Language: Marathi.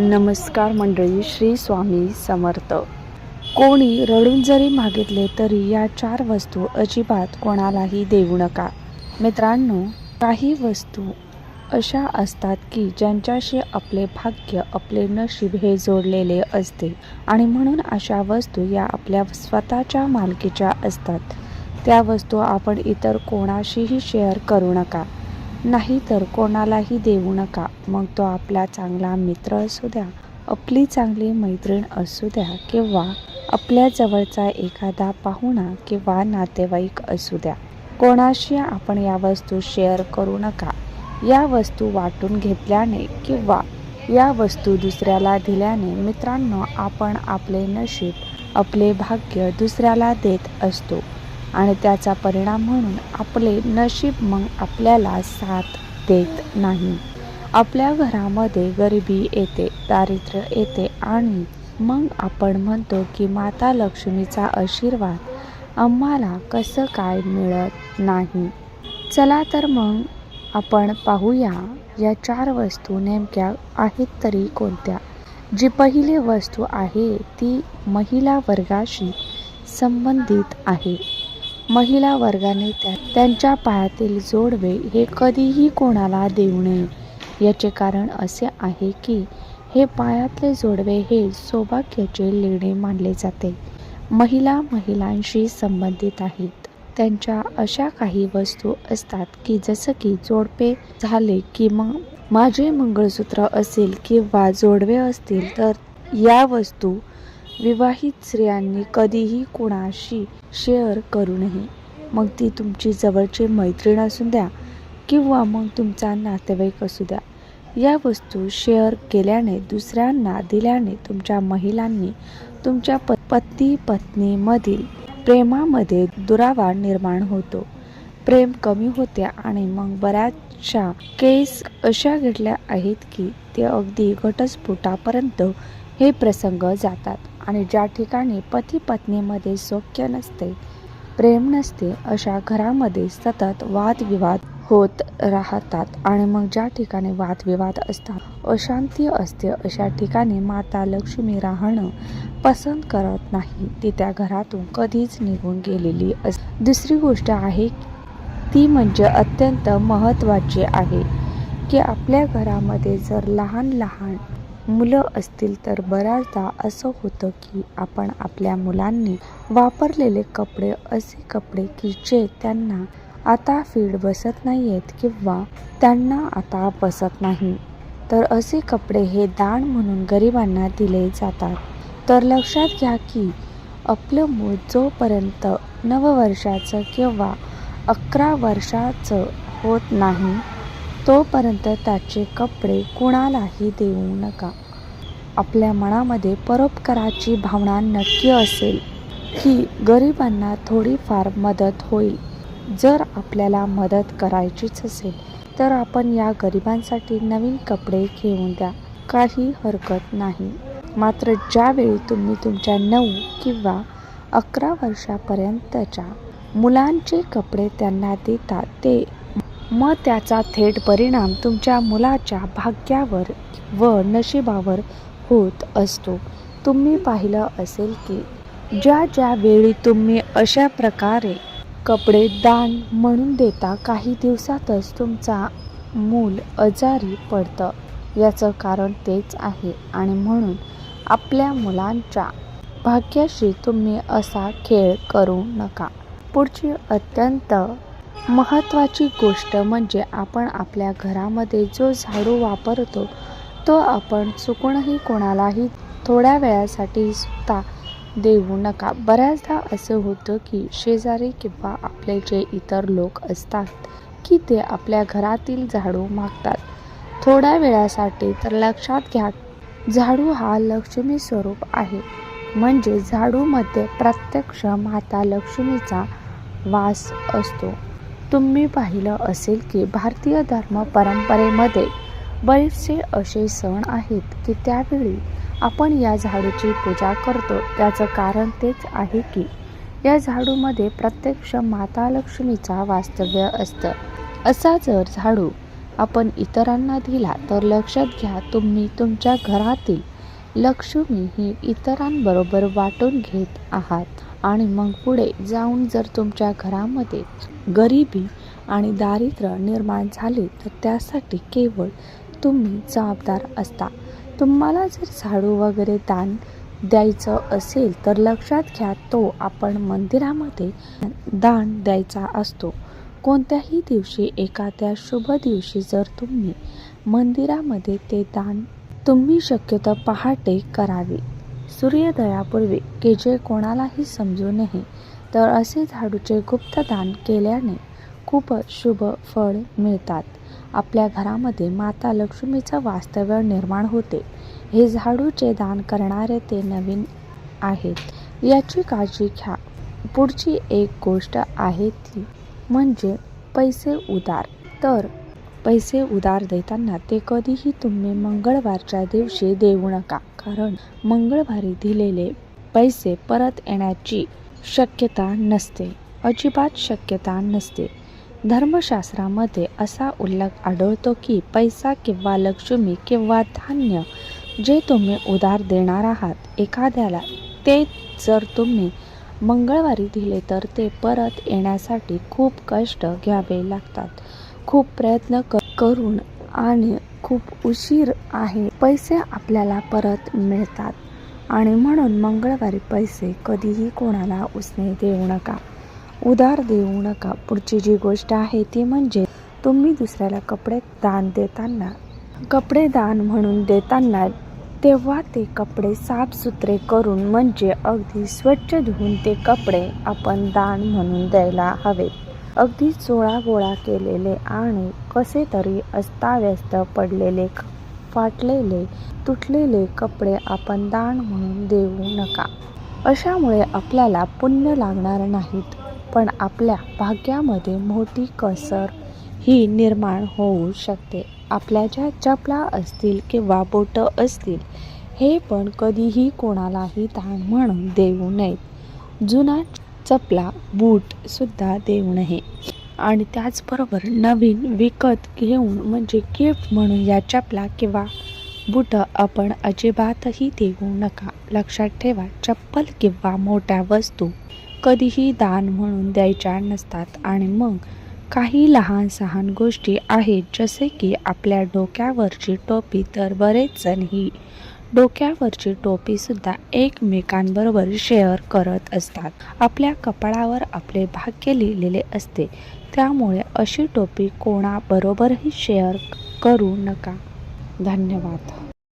नमस्कार मंडळी श्री स्वामी समर्थ. कोणी रडून जरी मागितले तरी या चार वस्तू अजिबात कोणालाही देऊ नका. मित्रांनो काही वस्तू अशा असतात की ज्यांच्याशी आपले भाग्य आपले नशीब हे जोडलेले असते आणि म्हणून अशा वस्तू या आपल्या स्वतःच्या मालकीच्या असतात. त्या वस्तू आपण इतर कोणाशीही शेअर करू नका. नाही तर कोणालाही देऊ नका. मग तो आपला चांगला मित्र असू द्या आपली चांगली मैत्रीण असू द्या किंवा आपल्या जवळचा एखादा पाहुणा किंवा नातेवाईक असू द्या. कोणाशी आपण या वस्तू शेअर करू नका. या वस्तू वाटून घेतल्याने किंवा या वस्तू दुसऱ्याला दिल्याने मित्रांनो आपण आपले नशीब आपले भाग्य दुसऱ्याला देत असतो. आणि त्याचा परिणाम म्हणून आपले नशीब मग आपल्याला साथ देत नाही. आपल्या घरामध्ये गरिबी येते दारिद्र्य येते आणि मग आपण म्हणतो की माता लक्ष्मीचा आशीर्वाद आम्हाला कसं काय मिळत नाही? चला तर मग आपण पाहूया या चार वस्तू नेमक्या आहेत तरी कोणत्या? जी पहिली वस्तू आहे ती महिला वर्गाशी संबंधित आहे. महिला वर्गाने त्या त्यांच्या पायातील जोडवे हे कधीही कोणाला देऊ नये. याचे कारण असे आहे की हे पायातले जोडवे हे सौभाग्याचे लेणे मानले जाते. महिला महिलांशी संबंधित आहेत. त्यांच्या अशा काही वस्तू असतात की जसं की जोडपे झाले की मग माझे मंगळसूत्र असेल किंवा जोडवे असतील तर या वस्तू विवाहित स्त्रियांनी कधीही कोणाशी शेअर करू नये. मग ती तुमची जवळची मैत्रीण असू द्या किंवा मग तुमचा नातेवाईक असू द्या. या वस्तू शेअर केल्याने दुसऱ्यांना दिल्याने तुमच्या महिलांनी तुमच्या प पती पत्नीमधील प्रेमामध्ये दुरावा निर्माण होतो. प्रेम कमी होते आणि मग बऱ्याचशा केस अशा घडल्या आहेत की ते अगदी घटस्फोटापर्यंत हे प्रसंग जातात आणि ज्या ठिकाणी पती पत्नीमध्ये सौख्य नसते प्रेम नसते अशा घरामध्ये सतत वादविवाद होत राहतात आणि मग ज्या ठिकाणी वादविवाद असतात अशांती असते अशा ठिकाणी माता लक्ष्मी राहणं पसंत करत नाही. ती त्या घरातून कधीच निघून गेलेली अस दुसरी गोष्ट आहे ती म्हणजे अत्यंत महत्त्वाची आहे की आपल्या घरामध्ये जर लहान लहान मुलं असतील तर बऱ्याचदा असं होतं की आपण आपल्या मुलांनी वापरलेले कपडे असे कपडे की जे त्यांना आता फीड बसत नाही आहेत किंवा त्यांना आता बसत नाही. तर असे कपडे हे दान म्हणून गरिबांना दिले जातात. तर लक्षात घ्या की आपलं मूल जोपर्यंत नववर्षाचं किंवा अकरा वर्षाचं होत नाही तोपर्यंत त्याचे कपडे कुणालाही देऊ नका. आपल्या मनामध्ये परोपकाराची भावना नक्की असेल की गरिबांना थोडीफार मदत होईल. जर आपल्याला मदत करायचीच असेल तर आपण या गरिबांसाठी नवीन कपडे घेऊन द्या. काही हरकत नाही. मात्र ज्यावेळी तुम्ही तुमच्या नऊ किंवा अकरा वर्षापर्यंतच्या मुलांचे कपडे त्यांना देता ते मग त्याचा थेट परिणाम तुमच्या मुलाच्या भाग्यावर व नशिबावर होत असतो. तुम्ही पाहिलं असेल की ज्या ज्या वेळी तुम्ही अशा प्रकारे कपडे दान म्हणून देता काही दिवसातच तुमचा मूल आजारी पडतं. याचं कारण तेच आहे आणि म्हणून आपल्या मुलांच्या भाग्याशी तुम्ही असा खेळ करू नका. पुढची अत्यंत महत्त्वाची गोष्ट म्हणजे आपण आपल्या घरामध्ये जो झाडू वापरतो तो आपण चुकूनही कोणालाही थोड्या वेळासाठी सुद्धा देऊ नका. बऱ्याचदा असं होतं की शेजारी किंवा आपले जे इतर लोक असतात की ते आपल्या घरातील झाडू मागतात. थोड्या वेळासाठी तर लक्षात घ्या झाडू हा लक्ष्मी स्वरूप आहे. म्हणजे झाडूमध्ये प्रत्यक्ष माता लक्ष्मीचा वास असतो. तुम्ही पाहिलं असेल की भारतीय धर्म परंपरेमध्ये बरेचसे असे सण आहेत की त्यावेळी आपण या झाडूची पूजा करतो. त्याचं कारण तेच आहे की या झाडूमध्ये प्रत्यक्ष माता लक्ष्मीचा वास्तव्य असतं. असा जर झाडू आपण इतरांना दिला तर लक्षात घ्या तुम्ही तुमच्या घरातील लक्ष्मी ही इतरांबरोबर वाटून घेत आहात. आणि मग पुढे जाऊन जर तुमच्या घरामध्ये गरिबी आणि दारिद्र्य निर्माण झाले तर त्यासाठी केवळ तुम्ही जबाबदार असता. तुम्हाला जर झाडू वगैरे दान द्यायचं असेल तर लक्षात घ्या तो आपण मंदिरामध्ये दान द्यायचा असतो. कोणत्याही दिवशी एखाद्या शुभ दिवशी जर तुम्ही मंदिरामध्ये ते दान तुम्ही शक्यतो पहाटे करावे. सूर्योदयापूर्वी की जे कोणालाही समजू नये तर असे झाडूचे गुप्तदान केल्याने खूपच शुभ फळ मिळतात. आपल्या घरामध्ये माता लक्ष्मीचं वास्तव्य निर्माण होते. हे झाडूचे दान करणारे ते नवीन आहेत. याची काळजी घ्या. पुढची एक गोष्ट आहे ती म्हणजे पैसे उधार. तर पैसे उधार देताना ते कधीही तुम्ही मंगळवारच्या दिवशी देऊ नका. कारण मंगळवारी दिलेले पैसे परत येण्याची शक्यता नसते. अजिबात शक्यता नसते. धर्मशास्त्रामध्ये असा उल्लेख आढळतो की पैसा किंवा लक्ष्मी किंवा धान्य जे तुम्ही उधार देणार आहात एखाद्याला ते जर तुम्ही मंगळवारी दिले तर ते परत येण्यासाठी खूप कष्ट घ्यावे लागतात. खूप प्रयत्न करून आणि खूप उशीर आहे पैसे आपल्याला परत मिळतात. आणि म्हणून मंगळवारी पैसे कधीही कोणाला उसने देऊ नका. उधार देऊ नका. पुढची जी गोष्ट आहे ती म्हणजे तुम्ही दुसऱ्याला कपडे दान देताना कपडे दान म्हणून देताना तेव्हा ते कपडे साफसुथरे करून म्हणजे अगदी स्वच्छ धुवून ते कपडे आपण दान म्हणून द्यायला हवेत अगदी चोळा गोळा केलेले आणि कसे तरी अस्ताव्यस्त पडलेले फाटलेले तुटलेले कपडे आपण दान म्हणून देऊ नका. अशामुळे आपल्याला पुण्य लागणार नाहीत पण आपल्या भाग्यामध्ये मोठी कसर ही निर्माण होऊ शकते. आपल्या ज्या चपला असतील किंवा बोटं असतील हे पण कधीही कोणालाही दान म्हणून देऊ नयेत. जुना चपला बूटसुद्धा देऊ नये. आणि त्याचबरोबर नवीन विकत घेऊन म्हणजे गिफ्ट म्हणून या चपला किंवा बुटं आपण अजिबातही देऊ नका. लक्षात ठेवा चप्पल किंवा मोठ्या वस्तू कधीही दान म्हणून द्यायच्या नसतात. आणि मग काही लहान सहान गोष्टी आहेत जसे की आपल्या डोक्यावरची टोपी तर बरेच जण ही डोक्यावरची टोपीसुद्धा एकमेकांबरोबर शेअर करत असतात. आपल्या कपाळावर आपले भाग्य लिहिलेले असते. त्यामुळे अशी टोपी कोणाबरोबरही शेअर करू नका. धन्यवाद.